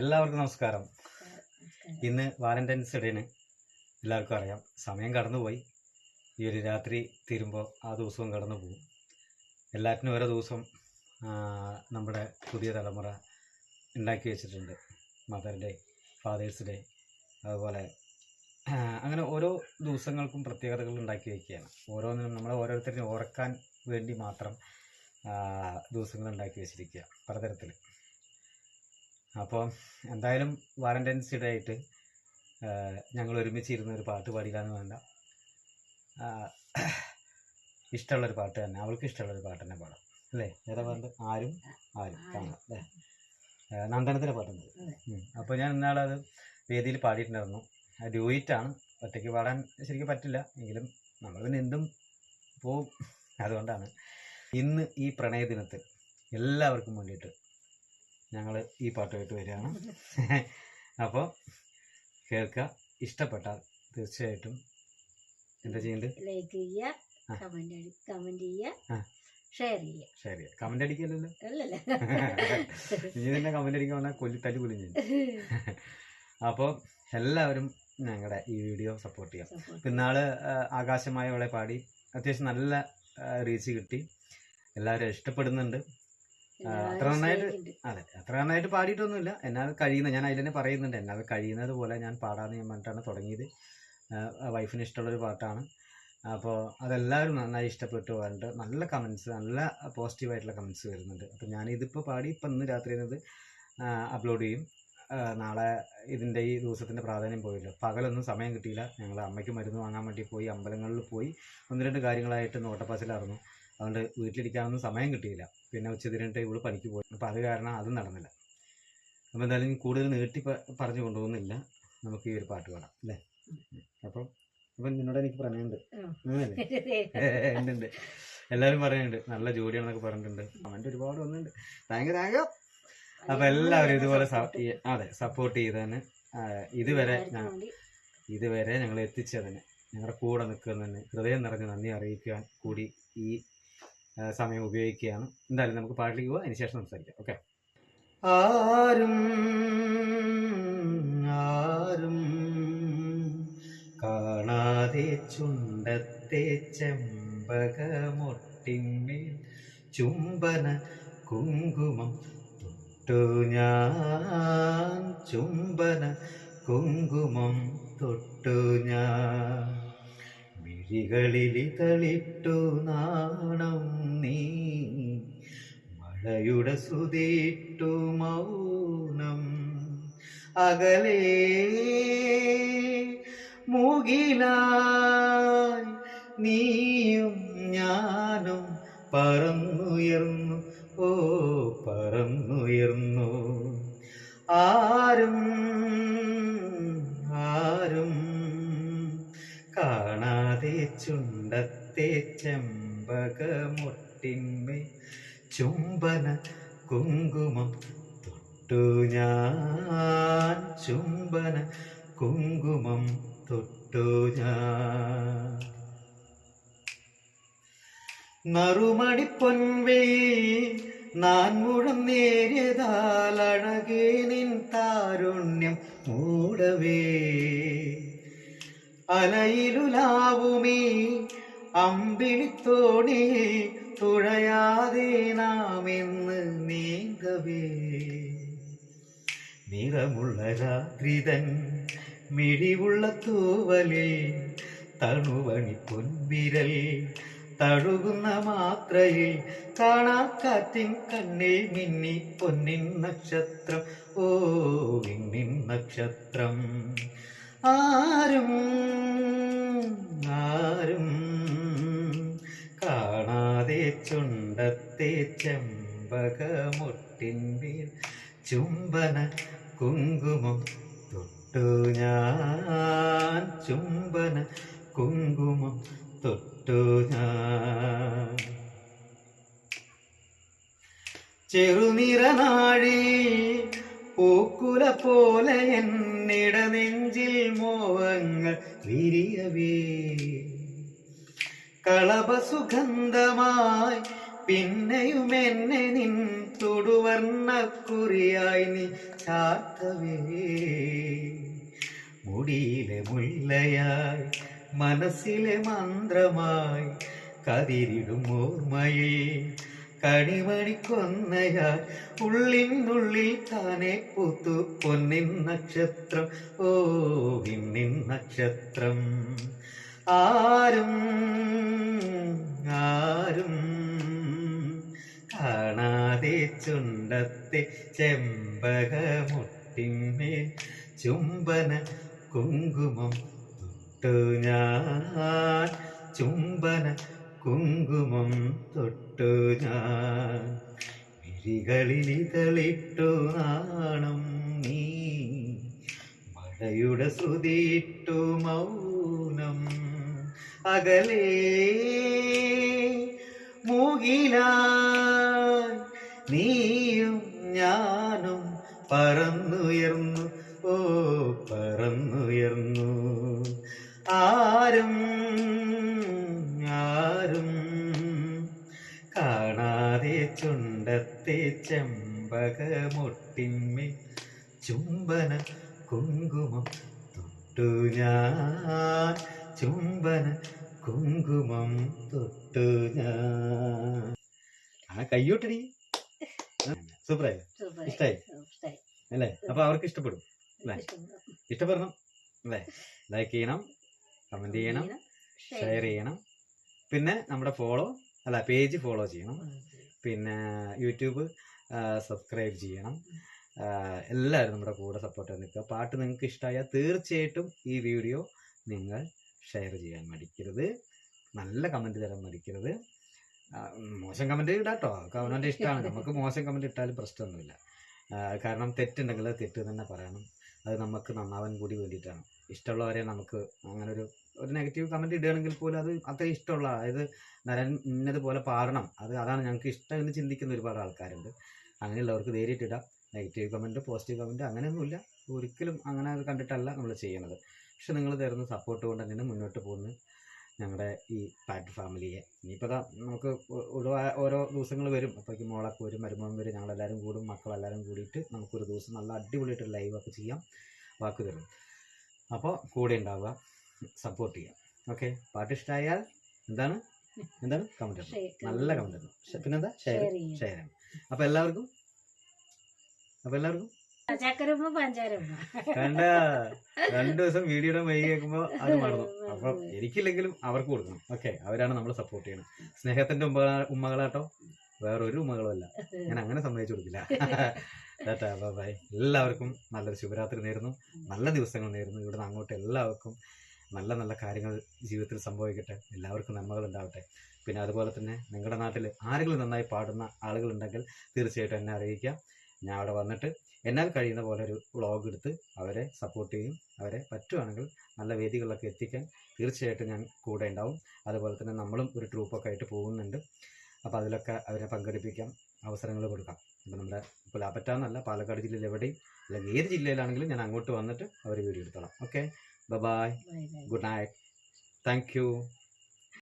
എല്ലാവർക്കും നമസ്കാരം. ഇന്ന് വാലന്റൈൻസ് ഡേന് എല്ലാവർക്കും അറിയാം. സമയം കടന്നുപോയി. ഈ ഒരു രാത്രി തീരുമ്പോൾ ആ ദിവസവും കടന്നു പോകും എല്ലാറ്റിനും ഓരോ ദിവസം നമ്മുടെ പുതിയ തലമുറ ഉണ്ടാക്കി വെച്ചിട്ടുണ്ട്. മദർ ഡേ ഫാദേഴ്സ് ഡേ അതുപോലെ അങ്ങനെ ഓരോ ദിവസങ്ങൾക്കും പ്രത്യേകതകൾ ഉണ്ടാക്കി വയ്ക്കുകയാണ് ഓരോന്നിനും നമ്മളെ ഓരോരുത്തരിനും ഓർക്കാൻ വേണ്ടി മാത്രം ദിവസങ്ങൾ ഉണ്ടാക്കി വെച്ചിരിക്കുക. പലതരത്തിൽ അപ്പോൾ എന്തായാലും വാലന്റൈൻസ് ഡേ ആയിട്ട് ഞങ്ങൾ ഒരുമിച്ചിരുന്ന് ഒരു പാട്ട് പാടിക്കാന്ന് വേണ്ട. ഇഷ്ടമുള്ളൊരു പാട്ട് തന്നെ അവൾക്ക് ഇഷ്ടമുള്ളൊരു പാട്ട് തന്നെ പാടാം. അല്ലേ? ഏതാ പാട്ട്? ആരും ആരും. കാണാം അല്ലേ? നന്ദനത്തിലെ നന്ദനത്തിന്റെ പാട്ടുണ്ട് അപ്പോൾ ഞാൻ ഇന്നാളത് വേദിയിൽ പാടിയിട്ടുണ്ടായിരുന്നു. ഡ്യൂയിറ്റാണ്. ഒറ്റയ്ക്ക് പാടാൻ ശരിക്കും പറ്റില്ല. എങ്കിലും നമ്മൾ പിന്നെ എന്തും പോവും. അതുകൊണ്ടാണ് ഇന്ന് ഈ പ്രണയ ദിനത്തിൽ എല്ലാവർക്കും വേണ്ടിയിട്ട് ഞങ്ങൾ ഈ പാട്ട് കേട്ട് വരികയാണ്. അപ്പോൾ കേൾക്കുക. ഇഷ്ടപ്പെട്ടാൽ തീർച്ചയായിട്ടും. എന്താ ചെയ്യേണ്ടത്? ലൈക്ക് ചെയ്യുക കമന്റ് കമന്റ് ചെയ്യുക. ഷെയർ ചെയ്യുക. ഷെയർ ചെയ്യുക. കമന്റ് അടിക്കല്ലോ അല്ലല്ല. ഇനി തന്നെ കമന്റ് അടിക്കാൻ പറഞ്ഞാൽ കൊല്ലി തല്ലി കുലിഞ്ഞു അപ്പോൾ എല്ലാവരും ഞങ്ങളുടെ ഈ വീഡിയോ സപ്പോർട്ട് ചെയ്യാം. പിന്നാൾ ആകാശമായ അവളെ പാടി അത്യാവശ്യം നല്ല റീച്ച് കിട്ടി. എല്ലാവരും ഇഷ്ടപ്പെടുന്നുണ്ട്. അത്ര നന്നായിട്ട്. അതെ അത്ര നന്നായിട്ട് പാടിയിട്ടൊന്നുമില്ല. എന്നാൽ കഴിയുന്ന ഞാൻ അതിൽ തന്നെ പറയുന്നുണ്ട്. എന്നാൽ കഴിയുന്നത് പോലെ ഞാൻ പാടാന്ന് ഞാൻ പറഞ്ഞിട്ടാണ് തുടങ്ങിയത്. വൈഫിന് ഇഷ്ടമുള്ളൊരു പാട്ടാണ്. അപ്പോൾ അതെല്ലാവരും നന്നായി ഇഷ്ടപ്പെട്ടു പറഞ്ഞിട്ട് നല്ല കമൻസ് നല്ല പോസിറ്റീവായിട്ടുള്ള കമൻസ് വരുന്നുണ്ട്. അപ്പോൾ ഞാൻ ഇതിപ്പോൾ പാടി ഇപ്പം ഇന്ന് രാത്രി ഇത് അപ്ലോഡ് ചെയ്യും. നാളെ ഇതിന്റെ ഈ ദിവസത്തിന്റെ പ്രാധാന്യം പോയില്ല. പകലൊന്നും സമയം കിട്ടിയില്ല. ഞങ്ങൾ അമ്മയ്ക്ക് മരുന്ന് വാങ്ങാൻ വേണ്ടി പോയി അമ്പലങ്ങളിൽ പോയി. ഒന്ന് രണ്ട് കാര്യങ്ങളായിട്ട് നോട്ടപ്പാസിലായിരുന്നു അതുകൊണ്ട് വീട്ടിലിരിക്കാനൊന്നും സമയം കിട്ടിയില്ല. പിന്നെ ഉച്ച തിരിഞ്ഞിട്ട് ഇവൾ പണിക്ക് പോയി. അപ്പോൾ അത് കാരണം അതും നടന്നില്ല. അപ്പോൾ എന്തായാലും കൂടുതൽ നീട്ടി പറഞ്ഞു കൊണ്ടുപോകുന്നില്ല. നമുക്ക് ഈ ഒരു പാട്ട് പാടാം അല്ലേ? അപ്പം അപ്പം നിന്നോട് എനിക്ക് പറയുന്നുണ്ട് ഉണ്ട് എല്ലാവരും പറയുന്നുണ്ട്. നല്ല ജോലിയാണെന്നൊക്കെ പറഞ്ഞിട്ടുണ്ട്. അവന്റെ ഒരുപാട് വന്നിട്ടുണ്ട്. താങ്ക് താങ്ക് അപ്പം എല്ലാവരും ഇതുപോലെ അതെ സപ്പോർട്ട് ചെയ്തതിന് ഇതുവരെ ഞാൻ ഇതുവരെ ഞങ്ങൾ എത്തിച്ചതിന് ഞങ്ങളുടെ കൂടെ നിൽക്കുന്നതിന് ഹൃദയം നിറഞ്ഞ് നന്ദി അറിയിക്കാൻ കൂടി ഈ സമയം ഉപയോഗിക്കുകയാണ്. എന്തായാലും നമുക്ക് പാട്ടിലേക്ക് പോവാം. അതിനുശേഷം സംസാരിക്കാം. ഓക്കെ ആരും ആരും കാണാതെ ചുണ്ടത്തെ ചെമ്പകമൊട്ടിന്മേൽ ചുംബന കുങ്കുമം തൊട്ടു ഞാൻ. ചുംബന കുങ്കുമം തൊട്ടു ഞാൻ. മിഴികളിലിതളിട്ടു നാണം നീ. മഴയുടെ സുതിട്ടു മൗനം അകലേ. മൂകിലായി നീയും ഞാനും പറന്നുയർന്നു. ഓ പറന്നുയർന്നു. ആരും ചുണ്ടത്തെ ചെമ്പകമൊട്ടിന്മേ ചുംബന കുങ്കുമം തൊട്ടു ഞാൻ. ചുംബന കുങ്കുമം തൊട്ടു ഞാൻ. നറുമണി പൊൻവേ നാൻ മുഴം നേരിയതാൽ അഴകേ നിൻ താരുണ്യം മൂടവേ. അലയിലുലാവുമേ അമ്പിളിത്തോണി തുഴയാതെ നാം എന്ന് നീന്തവേ നിറമുള്ള രാത്രിതൻ മിഴിവുള്ള തൂവലിൽ തണുവണി പൊൻവിരൽ തഴുകുന്ന മാത്രയിൽ കാണാക്കാറ്റിൻ കണ്ണിൽ മിന്നി പൊന്നിൻ നക്ഷത്രം ഓ വിണ്ണിൻ നക്ഷത്രം. ആരും ചുണ്ടത്തെ ചെമ്പകമൊട്ടിന്മേൽ ചുംബന കുങ്കുമം തൊട്ടു ഞാൻ. ചുംബന കുങ്കുമം തൊട്ടു ഞാൻ. ചെറുനിറനാഴി പൂക്കുല പോലെ എന്നിട നെഞ്ചിൽ മോഹങ്ങൾ വിരിയവേ. കളഭസുഗന്ധമായി പിന്നെയും എന്നെ നിൻ തൊടുവർണക്കുറിയായി നീ ചാത്തവേ മുടിയിലെ മുല്ലയായി മനസ്സിലെ മന്ത്രമായി കതിരിടും ഓർമ്മയിൽ കണിമണിക്കൊന്നയാൽ ഉള്ളിനുള്ളിൽ താനെ പൂത്തു പൊന്നിൻ നക്ഷത്രം ഓ വിണ്ണിൻ നക്ഷത്രം. ആരും ആരും കാണാതെ ചുണ്ടത്തെ ചെമ്പകമുട്ടിന്മേൽ ചുംബന കുങ്കുമം തൊട്ടു ഞാൻ. ചുംബന കുങ്കുമം തൊട്ടു ഞാൻ. വിഴികളിൽ ഇതളിട്ടു നാണം നീ. മഴയുടെ ശ്രുതിയിട്ടു മൗനം അകലേ മൂകിലാൻ നീയും ഞാനും പറന്നുയർന്നു ഓ പറന്നുയർന്നു. ആരും ആരും കാണാതെ ചുണ്ടത്തെ ചെമ്പകമൊട്ടിന്മേ ചുംബന കുങ്കുമം തൊട്ടു ഞാൻ. ചുംബന കുങ്കുമം തൊട്ടു ഞാൻ. ആ കയ്യോട്ടടി സൂപ്പറായി. ഇഷ്ടായി? അല്ലേ? അപ്പൊ അവർക്ക് ഇഷ്ടപ്പെടും. അല്ലേ? ഇഷ്ടപ്പെടണം. അല്ലേ? ലൈക്ക് ചെയ്യണം കമന്റ് ചെയ്യണം ഷെയർ ചെയ്യണം. പിന്നെ നമ്മുടെ ഫോളോ അല്ല പേജ് ഫോളോ ചെയ്യണം. പിന്നെ യൂട്യൂബ് സബ്സ്ക്രൈബ് ചെയ്യണം. എല്ലാവരും നമ്മുടെ കൂടെ സപ്പോർട്ട് നിൽക്കുക. പാട്ട് നിങ്ങൾക്ക് ഇഷ്ടമായാൽ തീർച്ചയായിട്ടും ഈ വീഡിയോ നിങ്ങൾ ഷെയർ ചെയ്യാൻ മടിക്കരുത്. നല്ല കമന്റ് തരാൻ മടിക്കരുത്. മോശം കമന്റ് ഇടാട്ടോ. അവനവന്റെ ഇഷ്ടമാണ് നമുക്ക് മോശം കമന്റ് ഇട്ടാലും പ്രശ്നമൊന്നുമില്ല. കാരണം തെറ്റുണ്ടെങ്കിൽ തെറ്റ് തന്നെ പറയണം. അത് നമുക്ക് നന്നാവാൻ കൂടി വേണ്ടിയിട്ടാണ്. ഇഷ്ടമുള്ളവരെ നമുക്ക് അങ്ങനെ ഒരു ഒരു നെഗറ്റീവ് കമന്റ് ഇടുകയാണെങ്കിൽ പോലും അത് അത്ര ഇഷ്ടമുള്ള അതായത് നരൻ ഇന്നതുപോലെ പാടണം. അത് അതാണ് ഞങ്ങൾക്ക് ഇഷ്ടം എന്ന് ചിന്തിക്കുന്ന ഒരുപാട് ആൾക്കാരുണ്ട്. അങ്ങനെയുള്ളവർക്ക് ധൈര്യമായിട്ട് ഇടാം. നെഗറ്റീവ് കമന്റ് പോസിറ്റീവ് കമന്റ് അങ്ങനെയൊന്നുമില്ല. ഒരിക്കലും അങ്ങനെ അത് കണ്ടിട്ടല്ല നമ്മൾ ചെയ്യണത് പക്ഷെ നിങ്ങൾ തരുന്ന സപ്പോർട്ട് കൊണ്ട് തന്നെ മുന്നോട്ട് പോകുന്നത് ഞങ്ങളുടെ ഈ പാറ്റ് ഫാമിലിയെ ഇനിയിപ്പോൾ നമുക്ക് ഒ- ഓരോ ദിവസങ്ങൾ വരും. അപ്പോഴേക്കും മോളൊക്കെ വരും മരുമോൻ വരും ഞങ്ങളെല്ലാവരും കൂടും മക്കളെല്ലാവരും കൂടിയിട്ട് നമുക്കൊരു ദിവസം നല്ല അടിപൊളിയായിട്ട് ലൈവൊക്കെ ചെയ്യാം വാക്ക് തരും. അപ്പോൾ കൂടെ ഉണ്ടാവുക സപ്പോർട്ട് ചെയ്യാം. ഓക്കെ പാട്ട് ഇഷ്ടമായാൽ എന്താണ്? എന്താണ്? കമന്റ് നല്ല കമന്റ് പിന്നെന്താ? Share share. അപ്പോൾ എല്ലാവർക്കും? അപ്പോൾ എല്ലാവർക്കും? ചക്കരമ്മ കണ്ട രണ്ടു ദിവസം വീഡിയോ മൈ കേൾക്കുമ്പോ അത് മറന്നു. അപ്പം എനിക്കില്ലെങ്കിലും അവർക്ക് കൊടുക്കണം. ഓക്കെ അവരാണ് നമ്മൾ സപ്പോർട്ട് ചെയ്യണം സ്നേഹത്തിന്റെ ഉമ്മ ഉമ്മകളാട്ടോ. വേറൊരു ഉമ്മകളുമല്ല. ഞാൻ അങ്ങനെ സമ്മതിച്ചു കൊടുക്കില്ല. ബൈ എല്ലാവർക്കും നല്ലൊരു ശുഭരാത്രി നേരുന്നു. നല്ല ദിവസങ്ങൾ നേരുന്നു. ഇവിടുന്ന് അങ്ങോട്ട് എല്ലാവർക്കും നല്ല നല്ല കാര്യങ്ങൾ ജീവിതത്തിൽ സംഭവിക്കട്ടെ. എല്ലാവർക്കും നന്മകൾ ഉണ്ടാവട്ടെ. പിന്നെ അതുപോലെ തന്നെ നിങ്ങളുടെ നാട്ടിൽ ആരെങ്കിലും നന്നായി പാടുന്ന ആളുകളുണ്ടെങ്കിൽ തീർച്ചയായിട്ടും എന്നെ അറിയിക്കാം ഞാൻ അവിടെ വന്നിട്ട് എന്നാൽ കഴിയുന്ന പോലെ ഒരു വ്ളോഗ് എടുത്ത് അവരെ സപ്പോർട്ട് ചെയ്യും. അവരെ പറ്റുവാണെങ്കിൽ നല്ല വേദികളിലൊക്കെ എത്തിക്കാൻ തീർച്ചയായിട്ടും ഞാൻ കൂടെ ഉണ്ടാവും. അതുപോലെ തന്നെ നമ്മളും ഒരു ട്രൂപ്പൊക്കെ ആയിട്ട് പോകുന്നുണ്ട്. അപ്പോൾ അതിലൊക്കെ അവരെ പങ്കെടുപ്പിക്കാം അവസരങ്ങൾ കൊടുക്കാം. ഇപ്പം നമ്മുടെ പുലാപ്പറ്റാന്നല്ല പാലക്കാട് ജില്ലയിൽ എവിടെയും അല്ലെങ്കിൽ ഏത് ജില്ലയിലാണെങ്കിലും ഞാൻ അങ്ങോട്ട് വന്നിട്ട് അവർ വീഡിയോ എടുത്തോളാം. Okay bye. Good night thank you